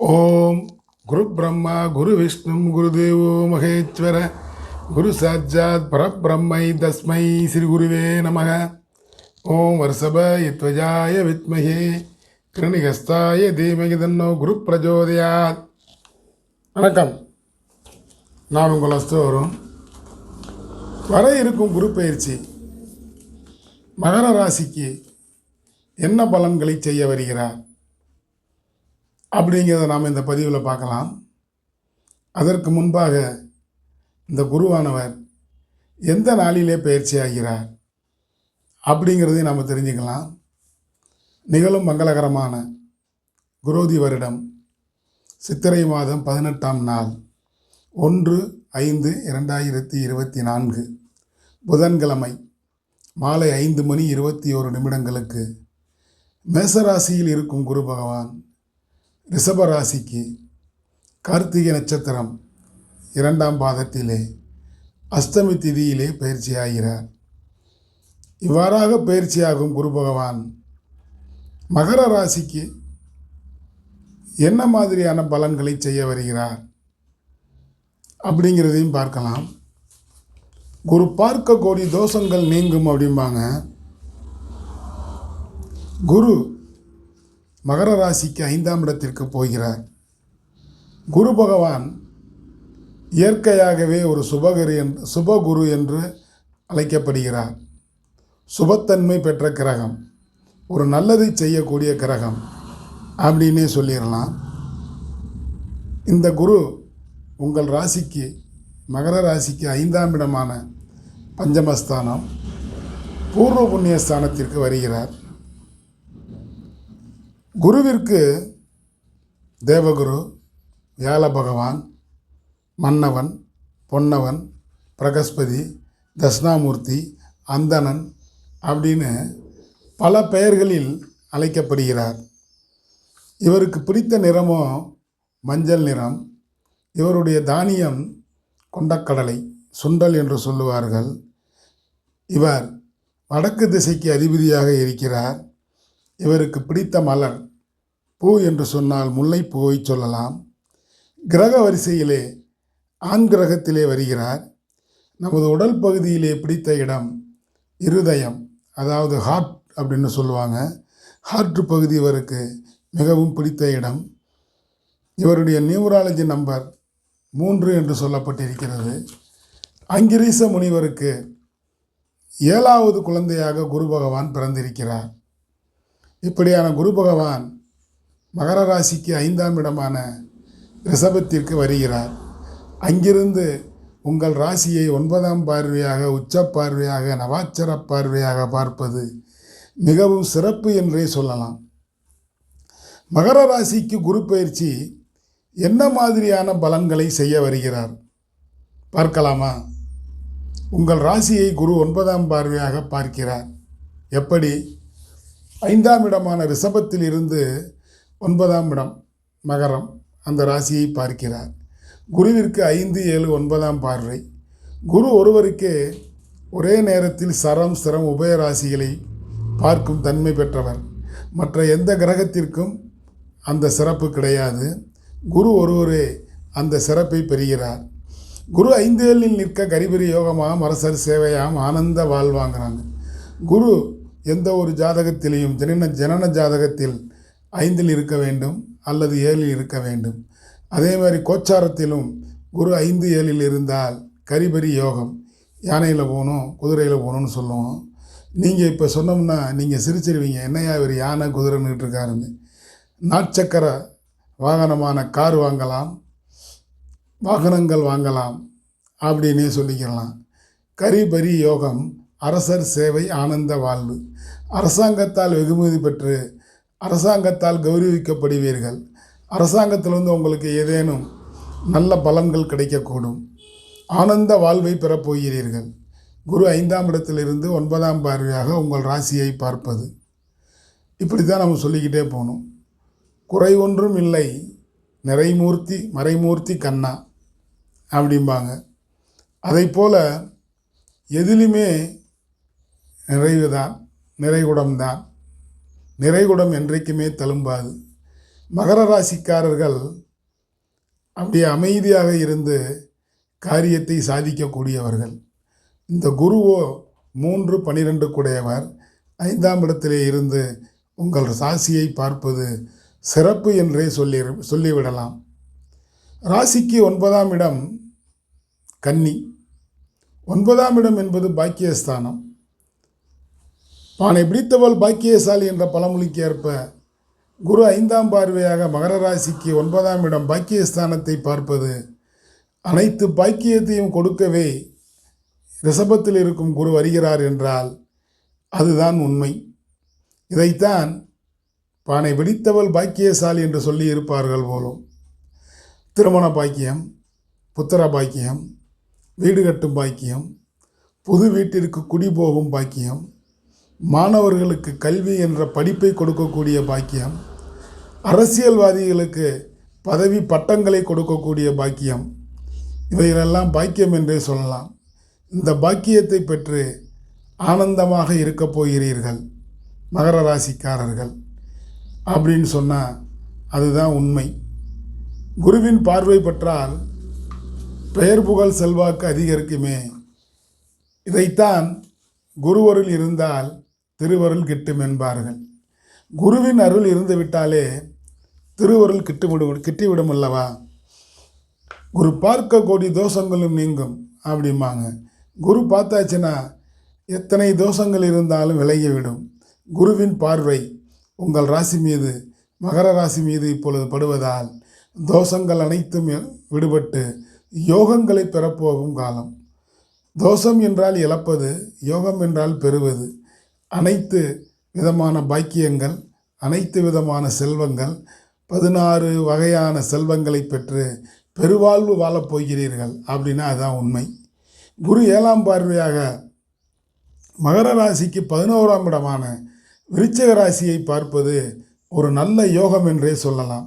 ஓம் குரு பிரம்மா குரு விஷ்ணு குருதேவோ மகேஸ்வர குரு சாட்சாத் பரபிரம்மை தஸ்மை ஸ்ரீ குருவே நமக. ஓம் வருஷப யத்வஜாய வித்மகே கிருணிகஸ்தாய தீமகி தன்னோ குரு பிரஜோதயாத். வணக்கம். நான் உங்கள் அஸ்தோரும் வர இருக்கும் குரு பயிற்சி. மகர ராசிக்கு என்ன பலன்களை செய்ய வருகிறார்? அப்படிங்கிறத நாம் இந்த பதிவில் பார்க்கலாம். அதற்கு முன்பாக இந்த குருவானவர் எந்த நாளிலே பயிற்சி ஆகிறார் அப்படிங்கிறதையும் நாம் தெரிஞ்சுக்கலாம். நிகழும் மங்களகரமான குரோதி வருடம் சித்திரை மாதம் பதினெட்டாம் நாள் ஒன்று ஐந்து இரண்டாயிரத்தி இருபத்தி நான்கு புதன்கிழமை மாலை ஐந்து மணி இருபத்தி ஒரு நிமிடங்களுக்கு மேசராசியில் இருக்கும் குரு பகவான் ரிஷப ராசிக்கு கார்த்திகை நட்சத்திரம் இரண்டாம் பாதத்திலே அஷ்டமி திதியிலே பயிற்சியாகிறார். இவ்வாறாக பயிற்சியாகும் குரு பகவான் மகர ராசிக்கு என்ன மாதிரியான பலன்களை செய்ய வருகிறார் அப்படிங்கிறதையும் பார்க்கலாம். குரு பார்க்க கோடி தோஷங்கள் நீங்கும் அப்படிம்பாங்க. குரு மகர ராசிக்கு ஐந்தாம் இடத்திற்கு போகிறார். குரு பகவான் இயற்கையாகவே ஒரு சுபகரி என் சுபகுரு என்று அழைக்கப்படுகிறார். சுபத்தன்மை பெற்ற கிரகம். ஒரு நல்லதை செய்யக்கூடிய கிரகம் அப்படின்னே சொல்லிடலாம். இந்த குரு உங்கள் ராசிக்கு மகர ராசிக்கு ஐந்தாம் இடமான பஞ்சமஸ்தானம் பூர்வ புண்ணிய ஸ்தானத்திற்கு வருகிறார். குருவிற்கு தேவகுரு வியாழ பகவான் மன்னவன் பொன்னவன் பிரகஸ்பதி தட்சிணாமூர்த்தி அந்தணன் அப்படின்னு பல பெயர்களில் அழைக்கப்படுகிறார். இவருக்கு பிடித்த நிறமோ மஞ்சள் நிறம். இவருடைய தானியம் கொண்டக்கடலை சுண்டல் என்று சொல்லுவார்கள். இவர் வடக்கு திசைக்கு அதிபதியாக இருக்கிறார். இவருக்கு பிடித்த மலர் பூ என்று சொன்னால் முல்லைப்பூவை சொல்லலாம். கிரக வரிசையிலே ஆண் கிரகத்திலே வருகிறார். நமது உடல் பகுதியிலே பிடித்த இடம் இருதயம் அதாவது ஹார்ட் அப்படின்னு சொல்லுவாங்க. ஹார்ட் பகுதி இவருக்கு மிகவும் பிடித்த இடம். இவருடைய நியூமராலஜி நம்பர் மூன்று என்று சொல்லப்பட்டிருக்கிறது. அங்கிரீச முனிவருக்கு ஏழாவது குழந்தையாக குரு பகவான் பிறந்திருக்கிறார். இப்படியான குரு பகவான் மகர ராசிக்கு ஐந்தாம் இடமான ரிஷபத்திற்கு வருகிறார். அங்கிருந்து உங்கள் ராசியை ஒன்பதாம் பார்வையாக உச்ச பார்வையாக நவாச்சர பார்வையாக பார்ப்பது மிகவும் சிறப்பு என்றே சொல்லலாம். மகர ராசிக்கு குரு பயிற்சி என்ன மாதிரியான பலன்களை செய்ய வருகிறார்? பார்க்கலாமா? உங்கள் ராசியை குரு ஒன்பதாம் பார்வையாக பார்க்கிறார். எப்படி? ஐந்தாம் இடமான ரிஷபத்தில் இருந்து ஒன்பதாம் இடம் மகரம். அந்த ராசியை பார்க்கிறார். குருவிற்கு ஐந்து ஏழு ஒன்பதாம் பார்வை. குரு ஒருவருக்கே ஒரே நேரத்தில் சரம் சிரம் உபய ராசிகளை பார்க்கும் தன்மை பெற்றவர். மற்ற எந்த கிரகத்திற்கும் அந்த சிறப்பு கிடையாது. குரு ஒருவரே அந்த சிறப்பை பெறுகிறார். குரு ஐந்து ஏழில் நிற்க கரிபரி யோகமாம் அரசர் சேவையாம் ஆனந்த வாழ்வாங்கிறாங்க. குரு எந்த ஒரு ஜாதகத்திலையும் ஜனன ஜனன ஜாதகத்தில் ஐந்தில் இருக்க வேண்டும் அல்லது ஏழில் இருக்க வேண்டும். அதே மாதிரி கோச்சாரத்திலும் குரு ஐந்து ஏழில் இருந்தால் கரிபரி யோகம். யானையில் போகணும் குதிரையில் போகணும்னு சொல்லுவோம். நீங்கள் இப்போ சொன்னோம்னா நீங்கள் சிரிச்சிருவீங்க. என்னையா இவர் யானை குதிரைன்னுட்டு இருக்காருன்னு நாட்சக்கர வாகனமான கார் வாங்கலாம் வாகனங்கள் வாங்கலாம் அப்படின்னே சொல்லிக்கலாம் கரிபரி யோகம் அரசர் சேவை ஆனந்த வாழ்வு. அரசாங்கத்தால் வெகுமதி பெற்று அரசாங்கத்தால் கௌரவிக்கப்படுவீர்கள். அரசாங்கத்திலிருந்து உங்களுக்கு ஏதேனும் நல்ல பலன்கள் கிடைக்கக்கூடும். ஆனந்த வாழ்வை பெறப்போகிறீர்கள் குரு ஐந்தாம் இடத்திலிருந்து ஒன்பதாம் பார்வையாக உங்கள் ராசியை பார்ப்பது. இப்படி தான் நம்ம சொல்லிக்கிட்டே போகணும். குறை ஒன்றும் இல்லை. நிறைமூர்த்தி மறைமூர்த்தி கண்ணா அப்படிம்பாங்க. அதை போல் எதிலுமே நிறைவு தான் நிறைகுடம் தான் நிறைகுடம் என்றைக்குமே தழும்பாது. மகர ராசிக்காரர்கள் அப்படியே அமைதியாக இருந்து காரியத்தை சாதிக்கக்கூடியவர்கள். இந்த குருவோ மூன்று பனிரெண்டு குடையவர். ஐந்தாம் இடத்திலே இருந்து உங்கள் ராசியை பார்ப்பது சிறப்பு என்றே சொல்லி சொல்லிவிடலாம். ராசிக்கு ஒன்பதாம் இடம் கன்னி. ஒன்பதாம் இடம் என்பது பாக்கியஸ்தானம். பானை பிடித்தவள் பாக்கியசாலி என்ற பழமொழிக்கு ஏற்ப குரு ஐந்தாம் பார்வையாக மகர ராசிக்கு ஒன்பதாம் இடம் பாக்கியஸ்தானத்தை பார்ப்பது. அனைத்து பாக்கியத்தையும் கொடுக்கவே ரிஷபத்தில் இருக்கும் குரு வருகிறார் என்றால் அதுதான் உண்மை. இதைத்தான் பானை வெடித்தவள் பாக்கியசாலி என்று சொல்லி இருப்பார்கள் போலும். திருமண பாக்கியம் புத்திர பாக்கியம் வீடு கட்டும் பாக்கியம் புது வீட்டிற்கு குடி போகும் பாக்கியம் மாணவர்களுக்கு கல்வி என்ற படிப்பை கொடுக்கக்கூடிய பாக்கியம் அரசியல்வாதிகளுக்கு பதவி பட்டங்களை கொடுக்கக்கூடிய பாக்கியம் இவைகளெல்லாம் பாக்கியம் என்றே சொல்லலாம். இந்த பாக்கியத்தை பெற்று ஆனந்தமாக இருக்கப் போகிறீர்கள் மகர ராசிக்காரர்கள் அப்படின்னு சொன்னால் அதுதான் உண்மை. குருவின் பார்வை பெற்றால் பெயர் புகழ் செல்வாக்கு அதிகரிக்குமே. இதைத்தான் குருவருள் இருந்தால் திருவருள் கிட்டும் என்பார்கள். குருவின் அருள் இருந்து விட்டாலே திருவருள் கிட்டுவிடும் கிட்டிவிடும் அல்லவா குரு பார்க்க கோடி தோஷங்களும் நீங்கும் அப்படிம்பாங்க. குரு பார்த்தாச்சுன்னா எத்தனை தோஷங்கள் இருந்தாலும் விலகிவிடும் குருவின் பார்வை உங்கள் ராசி மீது மகர ராசி மீது இப்பொழுது படுவதால் தோஷங்கள் அனைத்தும் விடுபட்டு யோகங்களை பெறப்போகும் காலம். தோஷம் என்றால் இழப்பது யோகம் என்றால் பெறுவது. அனைத்து விதமான பாக்கியங்கள் அனைத்து விதமான செல்வங்கள் பதினாறு வகையான செல்வங்களை பெற்று பெருவாழ்வு வாழப் போகிறீர்கள் அப்படின்னா அதுதான் உண்மை. குரு ஏழாம் பார்வையாக மகர ராசிக்கு பதினோராம் இடமான விருச்சக ராசியை பார்ப்பது ஒரு நல்ல யோகம் என்றே சொல்லலாம்.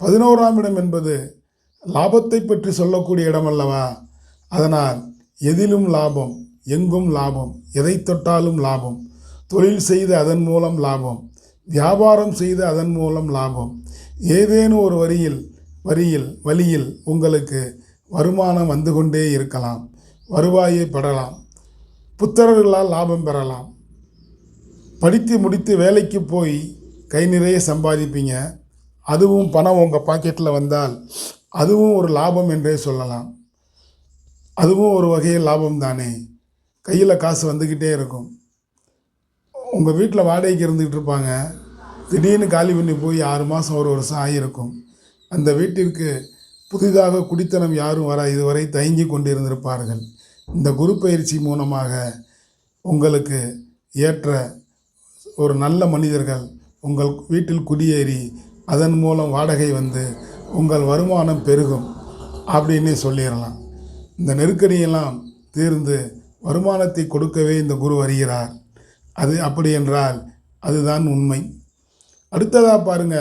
பதினோராம் இடம் என்பது லாபத்தை பற்றி சொல்லக்கூடிய இடம் அல்லவா? அதனால் எதிலும் லாபம் எங்கும் லாபம் எதை தொட்டாலும் லாபம். தொழில் செய்து அதன் மூலம் லாபம். வியாபாரம் செய்து அதன் மூலம் லாபம். ஏதேனும் ஒரு வரியில் வரியில் வழியில் உங்களுக்கு வருமானம் வந்து கொண்டே இருக்கலாம். வருவாயை பெறலாம். புத்தரர்களால் லாபம் பெறலாம். படித்து முடித்து வேலைக்கு போய் கை நிறைய சம்பாதிப்பீங்க. அதுவும் பணம் உங்கள் பாக்கெட்டில் வந்தால் அதுவும் ஒரு லாபம் என்றே சொல்லலாம். அதுவும் ஒரு வகையில் லாபம் தானே. கையில் காசு வந்துக்கிட்டே இருக்கும். உங்கள் வீட்டில் வாடகைக்கு இருந்துக்கிட்டு இருப்பாங்க. திடீர்னு காலி பண்ணி போய் ஆறு மாதம் ஒரு வருஷம் ஆகியிருக்கும். அந்த வீட்டிற்கு புதிதாக குடித்தனம் யாரும் வர இதுவரை தயங்கி கொண்டிருந்திருப்பார்கள். இந்த குரு பயிற்சி மூலமாக உங்களுக்கு ஏற்ற ஒரு நல்ல மனிதர்கள் உங்கள் வீட்டில் குடியேறி அதன் மூலம் வாடகை வந்து உங்கள் வருமானம் பெருகும் அப்படின்னு சொல்லிடலாம். இந்த நெருக்கடியெல்லாம் தீர்ந்து வருமானத்தை கொடுக்கவே இந்த குரு வருகிறார். அது அப்படி என்றால் அதுதான் உண்மை. அடுத்ததாக பாருங்க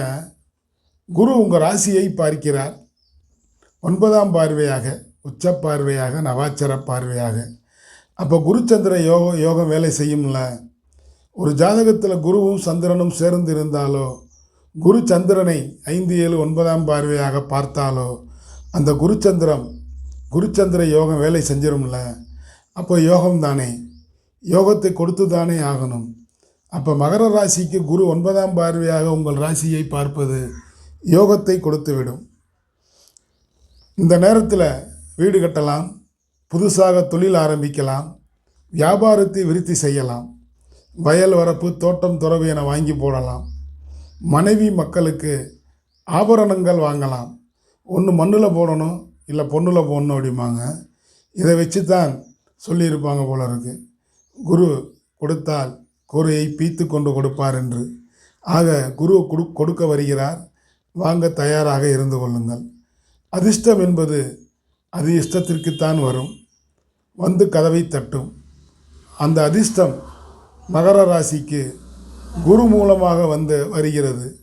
குரு உங்கள் ராசியை பார்க்கிறார். ஒன்பதாம் பார்வையாக உச்ச பார்வையாக நவாச்சர பார்வையாக. அப்போ குருச்சந்திர யோகம் யோகம் வேலை செய்யும்ல. ஒரு ஜாதகத்தில் குருவும் சந்திரனும் சேர்ந்து இருந்தாலோ குரு சந்திரனை ஐந்து ஏழு ஒன்பதாம் பார்வையாக பார்த்தாலோ அந்த குருச்சந்திரம் குருச்சந்திர யோகம் வேலை செஞ்சிரும்ல. அப்போ யோகம் தானே யோகத்தை கொடுத்து தானே ஆகணும். அப்போ மகர ராசிக்கு குரு ஒன்பதாம் பார்வையாக உங்கள் ராசியை பார்ப்பது யோகத்தை கொடுத்துவிடும். இந்த நேரத்தில் வீடு கட்டலாம் புதுசாக தொழில் ஆரம்பிக்கலாம் வியாபாரத்தை விருத்தி செய்யலாம் வயல் வரப்பு தோட்டம் துறவு என வாங்கி போடலாம். மனைவி மக்களுக்கு ஆபரணங்கள் வாங்கலாம். ஒன்று மண்ணில் போடணும் இல்லை பொண்ணில் போடணும் அப்படிம்பாங்க. இதை வச்சு தான் சொல்லியிருப்பாங்க போல இருக்குது குரு கொடுத்தால் கூரையை பீத்து கொண்டு கொடுப்பார் என்று. ஆக குரு கொடு கொடுக்க வருகிறார். வாங்க தயாராக இருந்து கொள்ளுங்கள். அதிர்ஷ்டம் என்பது அது இஷ்டத்திற்குத்தான் வரும். வந்து கதவை தட்டும். அந்த அதிர்ஷ்டம் மகர ராசிக்கு குரு மூலமாக வந்து வருகிறது.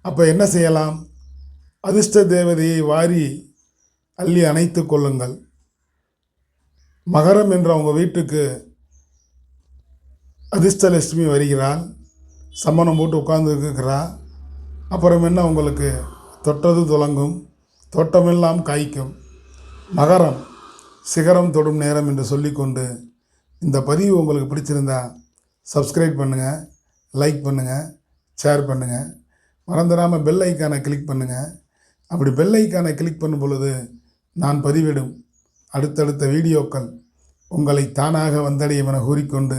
அப்போ என்ன செய்யலாம்? அதிர்ஷ்ட தேவதையை வாரி அள்ளி அணைத்து கொள்ளுங்கள். மகரம் என்ற உங்கள் வீட்டுக்கு அதிர்ஷ்டலட்சுமி வருகிறாள். சம்மணம் போட்டு உட்கார்ந்துருக்கிறா. அப்புறம் என்ன உங்களுக்கு? தொட்டது துலங்கும். தோட்டமெல்லாம் காய்க்கும். மகரம். சிகரம் தொடும் நேரம் என்று சொல்லிக்கொண்டு இந்த பதிவு உங்களுக்கு பிடிச்சிருந்தா சப்ஸ்கிரைப் பண்ணுங்கள் லைக் பண்ணுங்கள் ஷேர் பண்ணுங்கள் மறந்துடாமல் பெல் ஐக்கானை கிளிக் பண்ணுங்கள் அப்படி பெல் ஐக்கானை கிளிக் பண்ணும் பொழுது நான் பதிவிடும் அடுத்தடுத்த வீடியோக்கள் உங்களை தானாக வந்தடையும் என கூறிக்கொண்டு